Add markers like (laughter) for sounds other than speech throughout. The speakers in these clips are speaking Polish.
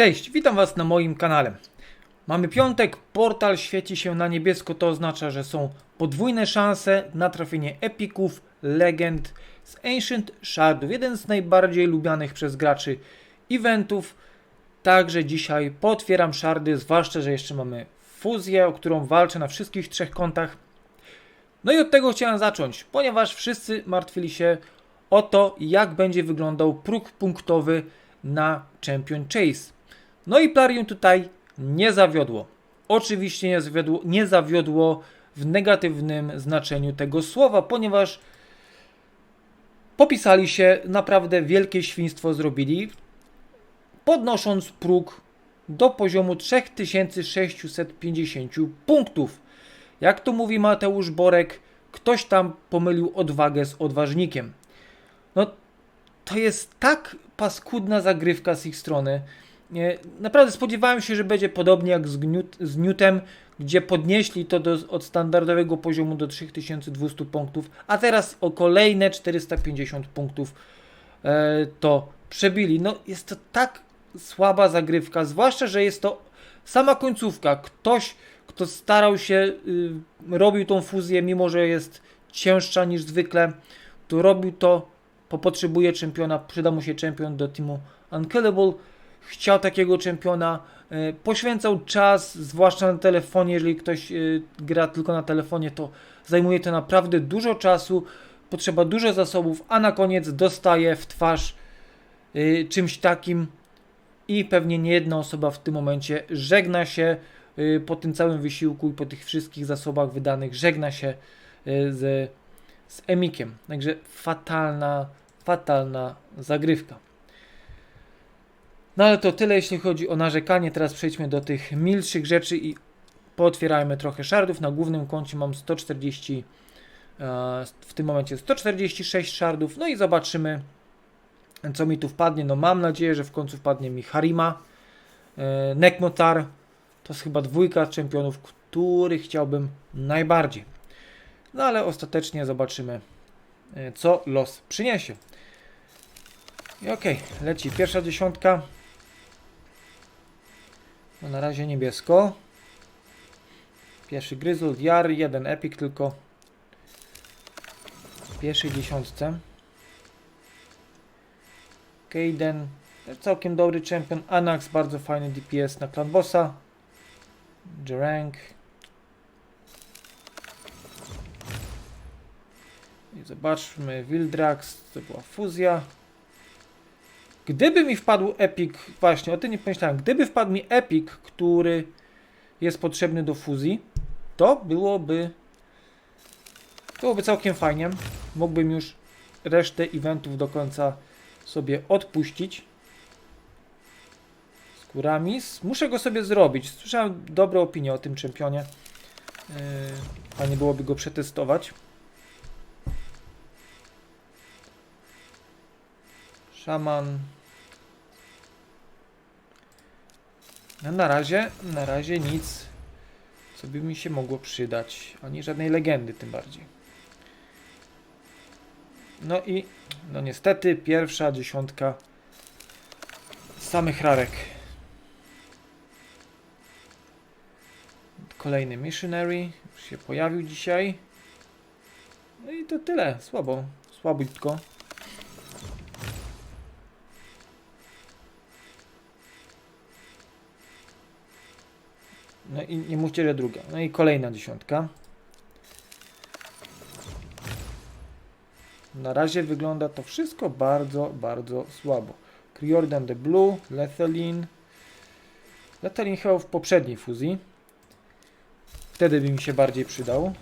Cześć, witam Was na moim kanale. Mamy piątek, portal świeci się na niebiesko, to oznacza, że są podwójne szanse na trafienie epików, legend z Ancient Shardów. Jeden z najbardziej lubianych przez graczy eventów. Także dzisiaj potwieram shardy, zwłaszcza, że jeszcze mamy fuzję, o którą walczę na wszystkich trzech kontach. No i od tego chciałem zacząć, ponieważ wszyscy martwili się o to, jak będzie wyglądał próg punktowy na Champion Chase. No i Plarium tutaj nie zawiodło. Oczywiście nie zawiodło, nie zawiodło w negatywnym znaczeniu tego słowa, ponieważ popisali się, naprawdę wielkie świństwo zrobili, podnosząc próg do poziomu 3650 punktów. Jak to mówi Mateusz Borek, ktoś tam pomylił odwagę z odważnikiem. No, to jest tak paskudna zagrywka z ich strony. Naprawdę spodziewałem się, że będzie podobnie jak z, z Newtem, gdzie podnieśli to do, od standardowego poziomu do 3200 punktów, a teraz o kolejne 450 punktów e, to przebili. No, jest to tak słaba zagrywka, zwłaszcza, że jest to sama końcówka. Ktoś, kto starał się, y, robił tą fuzję, mimo że jest cięższa niż zwykle, to robił to, bo potrzebuje czempiona, przyda mu się czempion do teamu Unkillable. Chciał takiego czempiona, y, poświęcał czas, zwłaszcza na telefonie, jeżeli ktoś y, gra tylko na telefonie, to zajmuje to naprawdę dużo czasu, potrzeba dużo zasobów, a na koniec dostaje w twarz y, czymś takim i pewnie nie jedna osoba w tym momencie żegna się po tym całym wysiłku i po tych wszystkich zasobach wydanych, żegna się z, z Emikiem. Także fatalna, fatalna zagrywka. No ale to tyle jeśli chodzi o narzekanie. Teraz przejdźmy do tych milszych rzeczy i pootwierajmy trochę szardów. Na głównym koncie mam 140, e, w tym momencie 146 szardów. No i zobaczymy co mi tu wpadnie. No mam nadzieję, że w końcu wpadnie mi Harima. E, Nekmotar to jest chyba dwójka czempionów, których chciałbym najbardziej. No ale ostatecznie zobaczymy, e, co los przyniesie. I okej, leci pierwsza dziesiątka. No na razie niebiesko. Pierwszy gryzul, jar, jeden epic tylko. W pierwszej dziesiątce. Kaden, całkiem dobry champion. Anax, bardzo fajny DPS na clan bossa. Jerang. I zobaczmy, Wildrax, to była fuzja. Gdyby mi wpadł Epic, właśnie o tym nie pomyślałem, gdyby wpadł mi Epic, który jest potrzebny do fuzji, to byłoby byłoby całkiem fajnie. Mógłbym już resztę eventów do końca sobie odpuścić. Skuramis. Muszę go sobie zrobić. Słyszałem dobre opinie o tym czempionie. Yy, fajnie byłoby go przetestować. Szaman. No na razie, na razie nic, co by mi się mogło przydać. Ani żadnej legendy tym bardziej. No i, no niestety, pierwsza dziesiątka samych rarek. Kolejny missionary już się pojawił dzisiaj. No i to tyle. Słabo. Słabutko. No i nie mówcie, że druga. No i kolejna dziesiątka. Na razie wygląda to wszystko bardzo, bardzo słabo. Kriordan the Blue, Lethalin. Lethalin chyba w poprzedniej fuzji. Wtedy by mi się bardziej przydał.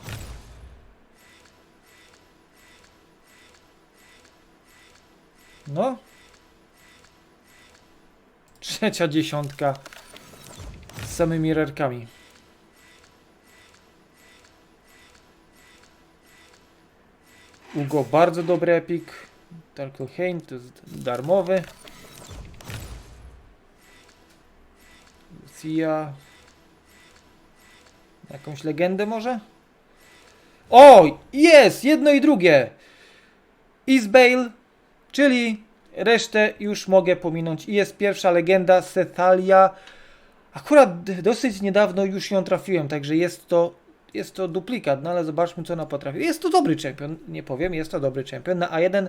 No. Trzecia dziesiątka samymi rarkami. Ugo bardzo dobry epik. Darkelheim to jest darmowy. Lucia. Jakąś legendę może? O! Jest! Jedno i drugie! Isbale, czyli resztę już mogę pominąć. I jest pierwsza legenda, Sethalia. Akurat dosyć niedawno już ją trafiłem, także jest to, jest to duplikat, no ale zobaczmy co ona potrafi. Jest to dobry czempion, nie powiem, jest to dobry czempion. Na A1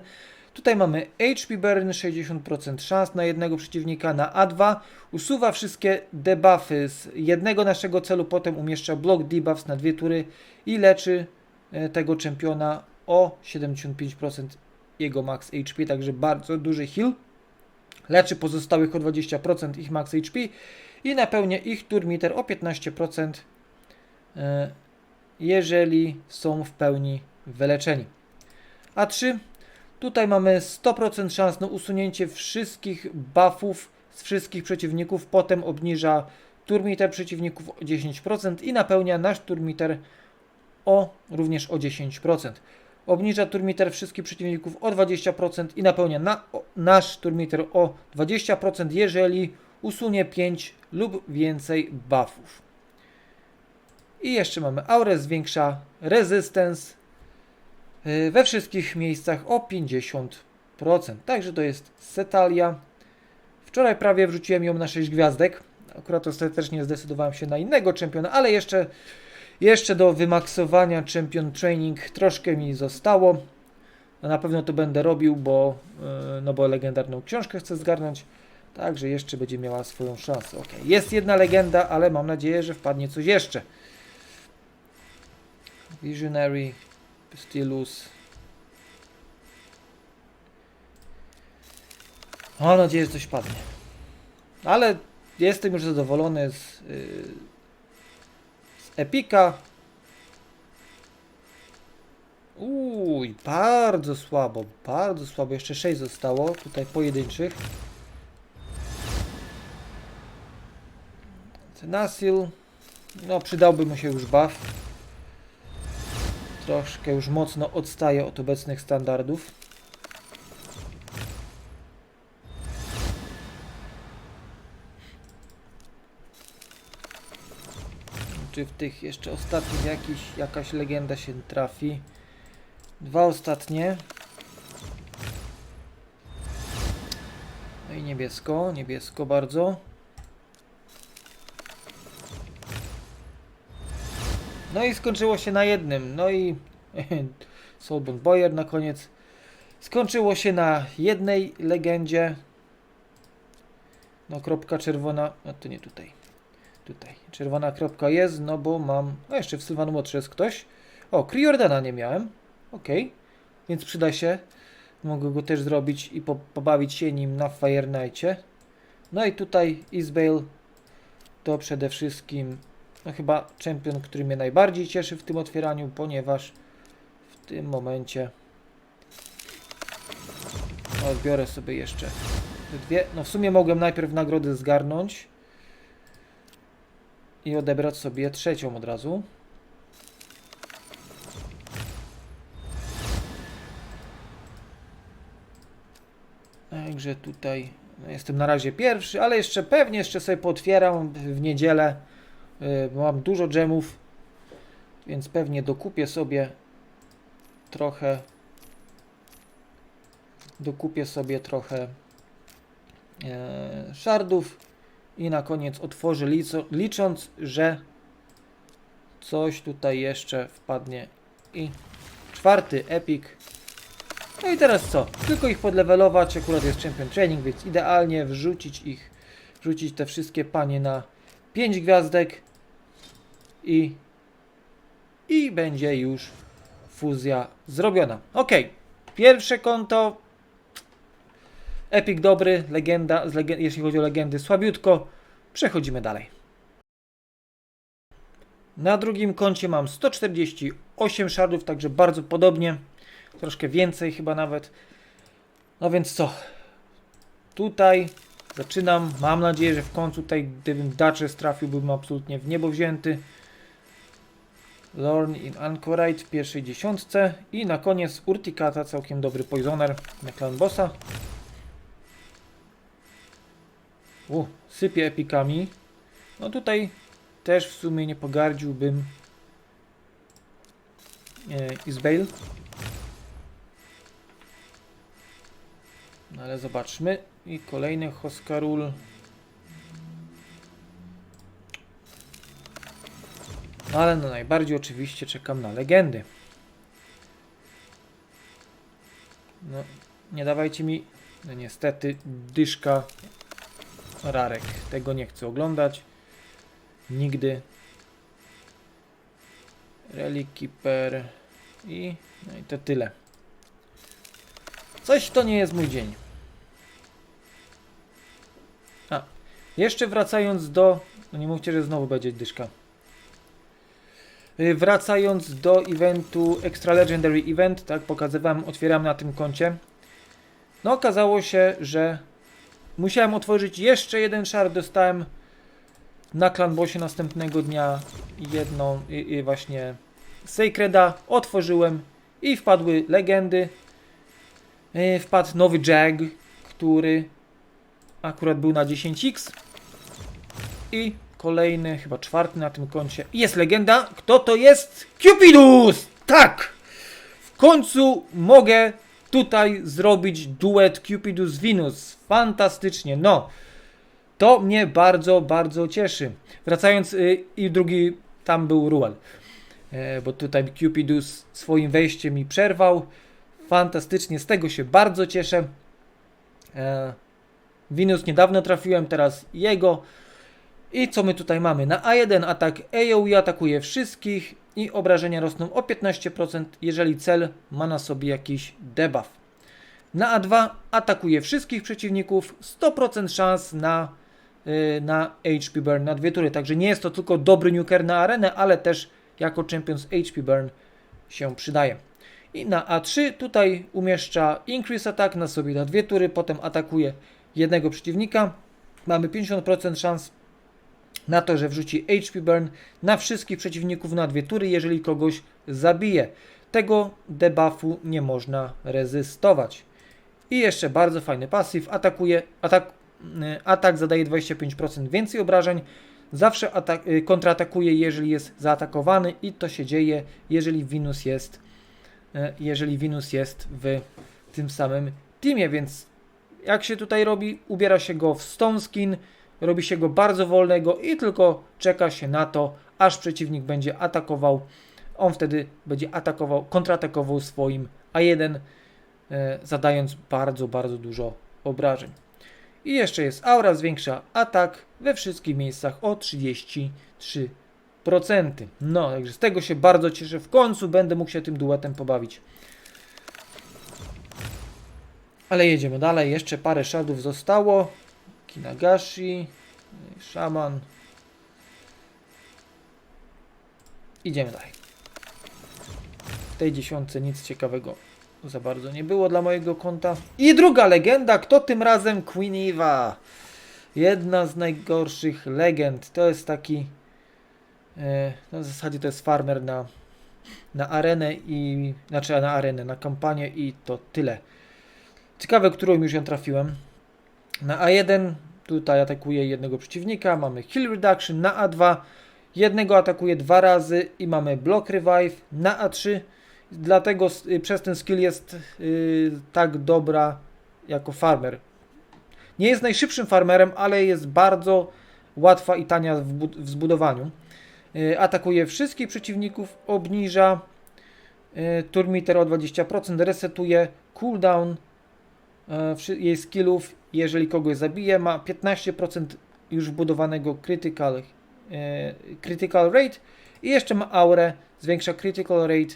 tutaj mamy HP Burn, 60% szans na jednego przeciwnika. Na A2 usuwa wszystkie debuffy z jednego naszego celu, potem umieszcza block debuffs na dwie tury i leczy e, tego czempiona o 75% jego max HP, także bardzo duży heal. Leczy pozostałych o 20% ich max HP i napełnia ich turmiter o 15%, e, jeżeli są w pełni wyleczeni. A3 tutaj mamy 100% szans na usunięcie wszystkich buffów z wszystkich przeciwników, potem obniża turmiter przeciwników o 10% i napełnia nasz turmiter o również o 10%. Obniża turmiter wszystkich przeciwników o 20% i napełnia na, o, nasz turmiter o 20%, jeżeli usunie 5 lub więcej buffów. I jeszcze mamy aurę, zwiększa resistance yy, we wszystkich miejscach o 50%. Także to jest Setalia. Wczoraj prawie wrzuciłem ją na 6 gwiazdek. Akurat ostatecznie zdecydowałem się na innego czempiona, ale jeszcze, jeszcze do wymaksowania Champion Training troszkę mi zostało. No na pewno to będę robił, bo, yy, no bo legendarną książkę chcę zgarnąć. Także jeszcze będzie miała swoją szansę. Ok, jest jedna legenda, ale mam nadzieję, że wpadnie coś jeszcze. Visionary, Stylus. Mam nadzieję, że coś padnie. Ale jestem już zadowolony z, yy, z Epika. Uj, bardzo słabo, bardzo słabo. Jeszcze 6 zostało tutaj pojedynczych. Nasil. No, przydałby mu się już buff. Troszkę już mocno odstaje od obecnych standardów. Czy w tych jeszcze ostatnich jakiś, jakaś legenda się trafi? Dwa ostatnie. No i niebiesko, niebiesko bardzo. No i skończyło się na jednym. No i (laughs) Soulbond Boyer na koniec. Skończyło się na jednej legendzie. No kropka czerwona, no to nie tutaj. Tutaj. Czerwona kropka jest, no bo mam... No jeszcze w Sylwanu Motrze jest ktoś. O, Kriordana nie miałem. Okej. Więc przyda się. Mogę go też zrobić i po, pobawić się nim na Fire Knight'cie. No i tutaj Isbale to przede wszystkim no chyba czempion, który mnie najbardziej cieszy w tym otwieraniu, ponieważ w tym momencie no, odbiorę sobie jeszcze dwie. No w sumie mogłem najpierw nagrodę zgarnąć i odebrać sobie trzecią od razu. Także tutaj no, jestem na razie pierwszy, ale jeszcze pewnie jeszcze sobie potwieram w niedzielę. Bo mam dużo dżemów, więc pewnie dokupię sobie trochę dokupię sobie trochę e, shardów i na koniec otworzę lico, licząc, że coś tutaj jeszcze wpadnie. I czwarty epic. No i teraz co? Tylko ich podlewelować, akurat jest Champion Training, więc idealnie wrzucić ich, wrzucić te wszystkie panie na 5 gwiazdek i, i będzie już fuzja zrobiona. Ok, pierwsze konto. Epic dobry, legenda, jeśli chodzi o legendy, słabiutko. Przechodzimy dalej. Na drugim koncie mam 148 shardów, także bardzo podobnie. Troszkę więcej chyba nawet. No więc co? Tutaj zaczynam. Mam nadzieję, że w końcu tutaj, gdybym Duchess trafił, byłbym absolutnie w niebo wzięty. Lorn in Anchorite w pierwszej dziesiątce. I na koniec Urtikata, całkiem dobry poisoner na clan bossa. U, sypie epikami. No tutaj też w sumie nie pogardziłbym e, Isbale. No ale zobaczmy. I kolejny Hoskarul. No ale no najbardziej oczywiście czekam na legendy. No, nie dawajcie mi, no niestety, dyszka rarek. Tego nie chcę oglądać. Nigdy. Relic Keeper i, no i to tyle. Coś to nie jest mój dzień. A, jeszcze wracając do, no nie mówcie, że znowu będzie dyszka. Y, Wracając do eventu Extra Legendary Event, tak, pokazywałem, otwieram na tym koncie. No okazało się, że musiałem otworzyć jeszcze jeden szar, dostałem na Clan Bossie następnego dnia jedną i, i właśnie Sacreda, otworzyłem i wpadły legendy. Y, Wpadł nowy Jag, który akurat był na 10x i kolejny, chyba czwarty na tym koncie. Jest legenda. Kto to jest? Cupidus! Tak! W końcu mogę tutaj zrobić duet Cupidus Venus. Fantastycznie. No. To mnie bardzo, bardzo cieszy. Wracając y, i drugi tam był Ruel. E, bo tutaj Cupidus swoim wejściem mi przerwał. Fantastycznie, z tego się bardzo cieszę. E, Venus niedawno trafiłem, teraz jego. I co my tutaj mamy? Na A1 atak AoE atakuje wszystkich i obrażenia rosną o 15%, jeżeli cel ma na sobie jakiś debuff. Na A2 atakuje wszystkich przeciwników, 100% szans na, yy, na HP burn na dwie tury. Także nie jest to tylko dobry nuker na arenę, ale też jako Champions HP burn się przydaje. I na A3 tutaj umieszcza increase attack na sobie na dwie tury, potem atakuje jednego przeciwnika. Mamy 50% szans na to, że wrzuci HP burn na wszystkich przeciwników na dwie tury, jeżeli kogoś zabije. Tego debuffu nie można rezystować. I jeszcze bardzo fajny pasyw. Atakuje, atak, y, atak zadaje 25% więcej obrażeń. Zawsze atak, y, kontratakuje, jeżeli jest zaatakowany i to się dzieje, jeżeli Venus jest, y, jeżeli Venus jest w tym samym teamie, więc jak się tutaj robi? Ubiera się go w stone skin, robi się go bardzo wolnego i tylko czeka się na to, aż przeciwnik będzie atakował. On wtedy będzie atakował, kontratakował swoim A1, e, zadając bardzo, bardzo dużo obrażeń. I jeszcze jest aura, zwiększa atak we wszystkich miejscach o 33%. No, także z tego się bardzo cieszę. W końcu będę mógł się tym duetem pobawić. Ale jedziemy dalej. Jeszcze parę shardów zostało. Kinagashi, szaman. Idziemy dalej. W tej dziesiątce nic ciekawego za bardzo nie było dla mojego konta. I druga legenda, kto tym razem? Queen Eva. Jedna z najgorszych legend. To jest taki. E, no w zasadzie to jest farmer na, na arenę i. Znaczy na arenę, na kampanię i to tyle. Ciekawe, którą już ją trafiłem. Na A1 tutaj atakuje jednego przeciwnika, mamy heal reduction, na A2 jednego atakuje dwa razy i mamy block revive, na A3 dlatego y, przez ten skill jest y, tak dobra jako farmer. Nie jest najszybszym farmerem, ale jest bardzo łatwa i tania w, w zbudowaniu. Y, atakuje wszystkich przeciwników, obniża y, turn meter o 20%, resetuje cooldown jej skillów, jeżeli kogoś zabije, ma 15% już wbudowanego critical, e, critical rate i jeszcze ma aurę, zwiększa critical rate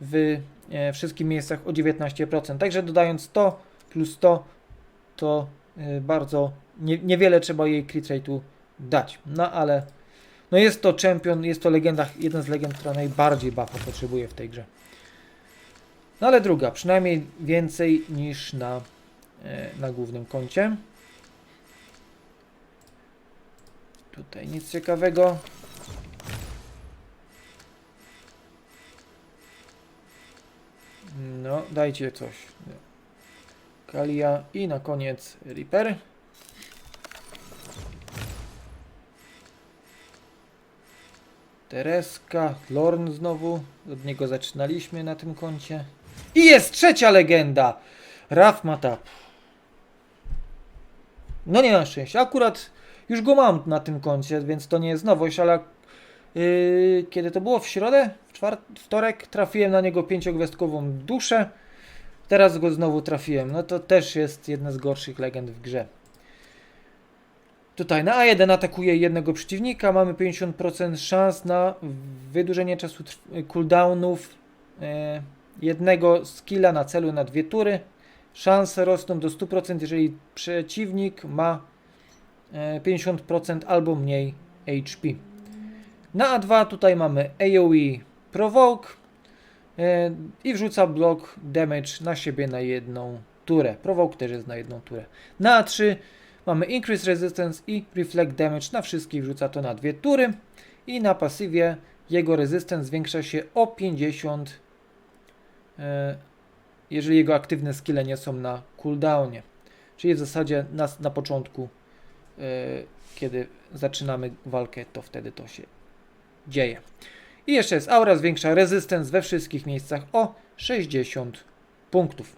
w e, wszystkich miejscach o 19%. Także dodając to plus to, to e, bardzo nie, niewiele trzeba jej crit rate'u dać. No ale no jest to champion, jest to legenda, jeden z legend, która najbardziej buffa potrzebuje w tej grze. No ale druga, przynajmniej więcej niż na, e, na głównym koncie. Tutaj nic ciekawego. No, dajcie coś. Kalia i na koniec Reaper. Tereska, Lorn znowu. Od niego zaczynaliśmy na tym koncie. I jest trzecia legenda! Raf Matap. No nie na szczęście. Akurat już go mam na tym koncie, więc to nie jest nowość, ale yy, kiedy to było? W środę? W czwart- wtorek trafiłem na niego pięciogwiazdkową duszę. Teraz go znowu trafiłem. No to też jest jedna z gorszych legend w grze. Tutaj na A1 atakuje jednego przeciwnika. Mamy 50% szans na wydłużenie czasu cooldownów e, jednego skilla na celu na dwie tury. Szanse rosną do 100%, jeżeli przeciwnik ma e, 50% albo mniej HP. Na A2 tutaj mamy AoE Provoke e, i wrzuca blok damage na siebie na jedną turę. Provoke też jest na jedną turę. Na A3 mamy Increase Resistance i Reflect Damage na wszystkich wrzuca to na dwie tury. I na pasywie jego resistance zwiększa się o 50 e, jeżeli jego aktywne skille nie są na cooldownie. Czyli w zasadzie na, na początku, e, kiedy zaczynamy walkę, to wtedy to się dzieje. I jeszcze jest aura, zwiększa resistance we wszystkich miejscach o 60 punktów.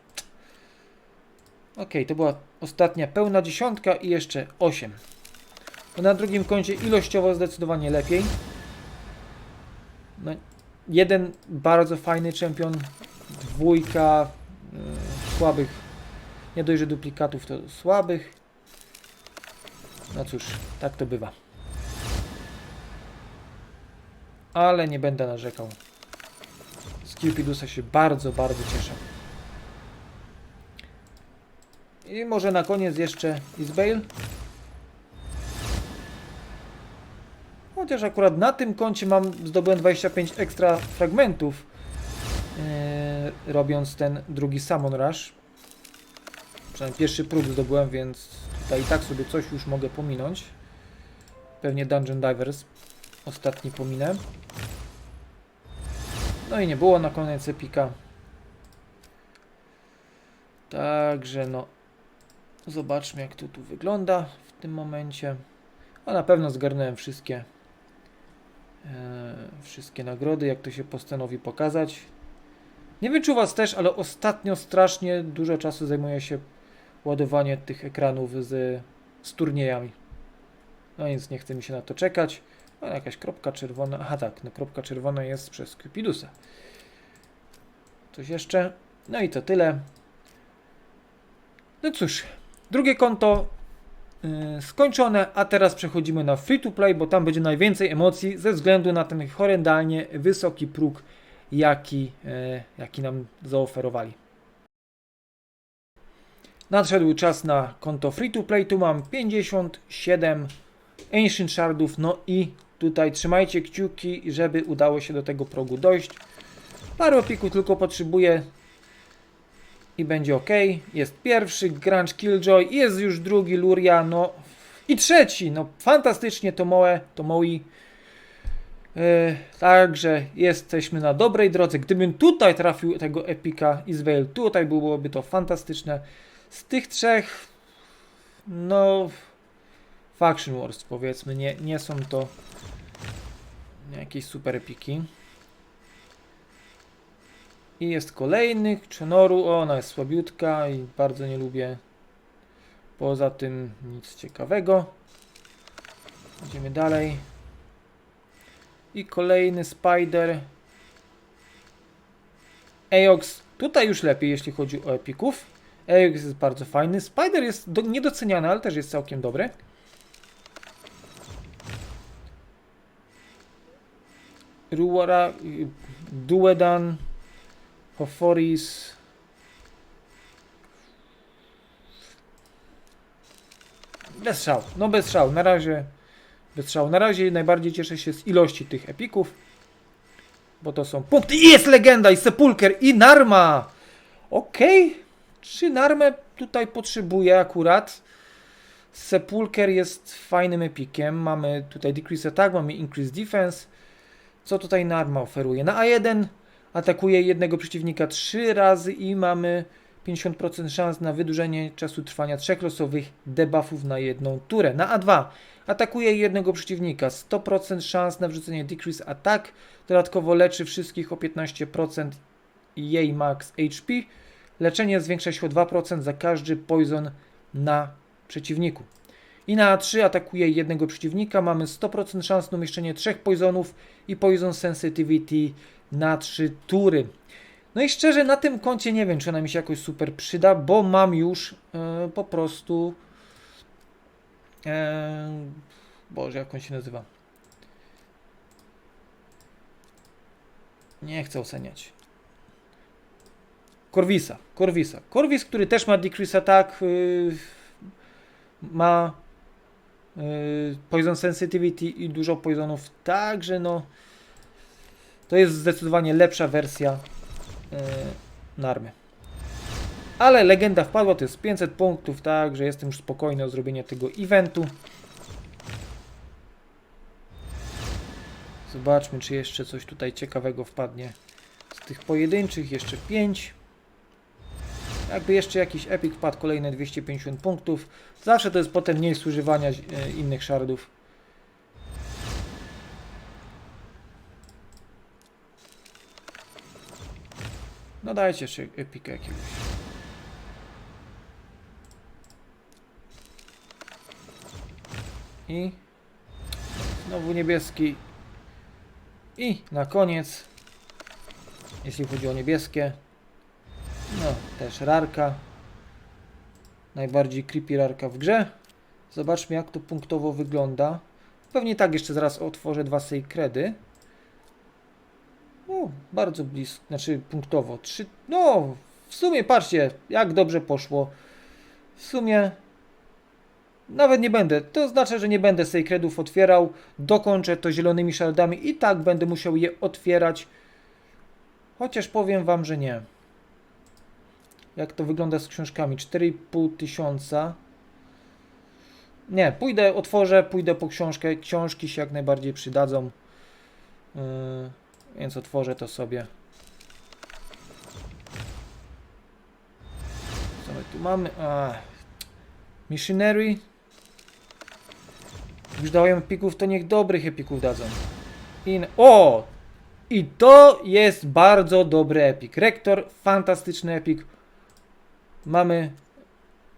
Ok, to była ostatnia pełna dziesiątka i jeszcze 8. To na drugim koncie ilościowo zdecydowanie lepiej. No, jeden bardzo fajny czempion, dwójka słabych, nie dość, że duplikatów to słabych. No cóż, tak to bywa. Ale nie będę narzekał. Z Cupidusa się bardzo, bardzo cieszę. I może na koniec jeszcze Isbale. Chociaż akurat na tym koncie mam zdobyłem 25 ekstra fragmentów. Yy, robiąc ten drugi Summon Rush. Przynajmniej pierwszy próg zdobyłem, więc tutaj i tak sobie coś już mogę pominąć. Pewnie Dungeon Divers. Ostatni pominę. No i nie było na koniec epika. Także no. Zobaczmy jak to tu wygląda w tym momencie. A na pewno zgarnąłem wszystkie e, wszystkie nagrody, jak to się postanowi pokazać. Nie wiem czy u Was też, ale ostatnio strasznie dużo czasu zajmuje się ładowanie tych ekranów z, z turniejami. No więc nie chce mi się na to czekać. O, jakaś kropka czerwona. Aha tak, no kropka czerwona jest przez Cupidusa. Coś jeszcze? No i to tyle. No cóż, drugie konto yy, skończone, a teraz przechodzimy na free to play, bo tam będzie najwięcej emocji ze względu na ten horrendalnie wysoki próg, jaki, yy, jaki nam zaoferowali. Nadszedł czas na konto free to play. Tu mam 57 Ancient Shardów, no i tutaj trzymajcie kciuki, żeby udało się do tego progu dojść. Parę opików tylko potrzebuję i będzie ok. Jest pierwszy Grunge Killjoy, jest już drugi Luria, no i trzeci, no fantastycznie to Moe, to Moi. Yy, także jesteśmy na dobrej drodze. Gdybym tutaj trafił tego epika Izrael, tutaj byłoby to fantastyczne. Z tych trzech, no Faction Wars powiedzmy, nie, nie są to jakieś super epiki. I jest kolejny Chenoru. O, ona jest słabiutka i bardzo nie lubię. Poza tym nic ciekawego. Idziemy dalej. I kolejny Spider. Eox. Tutaj już lepiej, jeśli chodzi o epików. Eox jest bardzo fajny. Spider jest do, niedoceniany, ale też jest całkiem dobry. Ruara, Duedan, Hoforis. Bez szału, no bez szału, na razie szału. Na razie najbardziej cieszę się z ilości tych epików, bo to są punkty. I jest legenda, i Sepulcher, i Narma! Okej, okay. czy Narmę tutaj potrzebuję akurat? Sepulcher jest fajnym epikiem. Mamy tutaj Decrease Attack, mamy Increase Defense. Co tutaj Narma oferuje? Na A1 atakuje jednego przeciwnika 3 razy i mamy 50% szans na wydłużenie czasu trwania trzech losowych debuffów na jedną turę. Na A2 atakuje jednego przeciwnika 100% szans na wrzucenie Decrease Attack. Dodatkowo leczy wszystkich o 15% jej max HP. Leczenie zwiększa się o 2% za każdy poison na przeciwniku. I na A3 atakuje jednego przeciwnika. Mamy 100% szans na umieszczenie trzech poisonów i poison sensitivity na 3 tury. No i szczerze na tym koncie nie wiem, czy ona mi się jakoś super przyda, bo mam już e, po prostu. E, Boże, jak on się nazywa? Nie chcę oceniać. Corvisa, Corvisa. Corvis, który też ma decrease attack, yy, ma yy, poison sensitivity i dużo poisonów, także no to jest zdecydowanie lepsza wersja yy, Narmy. Ale legenda wpadła, to jest 500 punktów, także jestem już spokojny o zrobienie tego eventu. Zobaczmy, czy jeszcze coś tutaj ciekawego wpadnie z tych pojedynczych. Jeszcze 5. Jakby jeszcze jakiś epic wpadł, kolejne 250 punktów. Zawsze to jest potem mniej zużywania e, innych shardów. No dajcie jeszcze epikę jakiegoś. I znowu niebieski. I na koniec, jeśli chodzi o niebieskie, no też rarka. Najbardziej creepy rarka w grze. Zobaczmy jak to punktowo wygląda. Pewnie tak jeszcze zaraz otworzę dwa kredy. Bardzo blisko, znaczy punktowo. Trzy, no, w sumie patrzcie, jak dobrze poszło. W sumie nawet nie będę. To znaczy, że nie będę Sacredów otwierał. Dokończę to zielonymi shardami i tak będę musiał je otwierać. Chociaż powiem wam, że nie. Jak to wygląda z książkami? 4,5 tysiąca. Nie, pójdę, otworzę, pójdę po książkę. Książki się jak najbardziej przydadzą. Yy, więc otworzę to sobie. Co my tu mamy? A, missionary. Już dałem epików, to niech dobrych epików dadzą. In... O! I to jest bardzo dobry epik. Rektor, fantastyczny epik. Mamy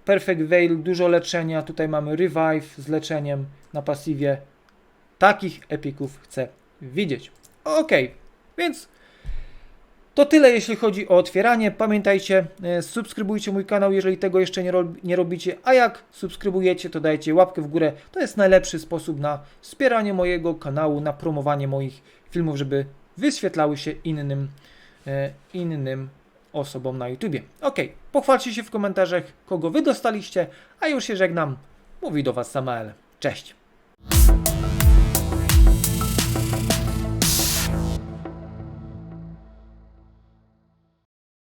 Perfect Veil, dużo leczenia. Tutaj mamy Revive z leczeniem na pasywie. Takich epików chcę widzieć. Ok, więc to tyle jeśli chodzi o otwieranie. Pamiętajcie, e, subskrybujcie mój kanał, jeżeli tego jeszcze nie, rob, nie robicie, a jak subskrybujecie, to dajcie łapkę w górę. To jest najlepszy sposób na wspieranie mojego kanału, na promowanie moich filmów, żeby wyświetlały się innym, e, innym osobom na YouTubie. Ok, pochwalcie się w komentarzach, kogo wy dostaliście, a już się żegnam. Mówi do Was Samael. Cześć.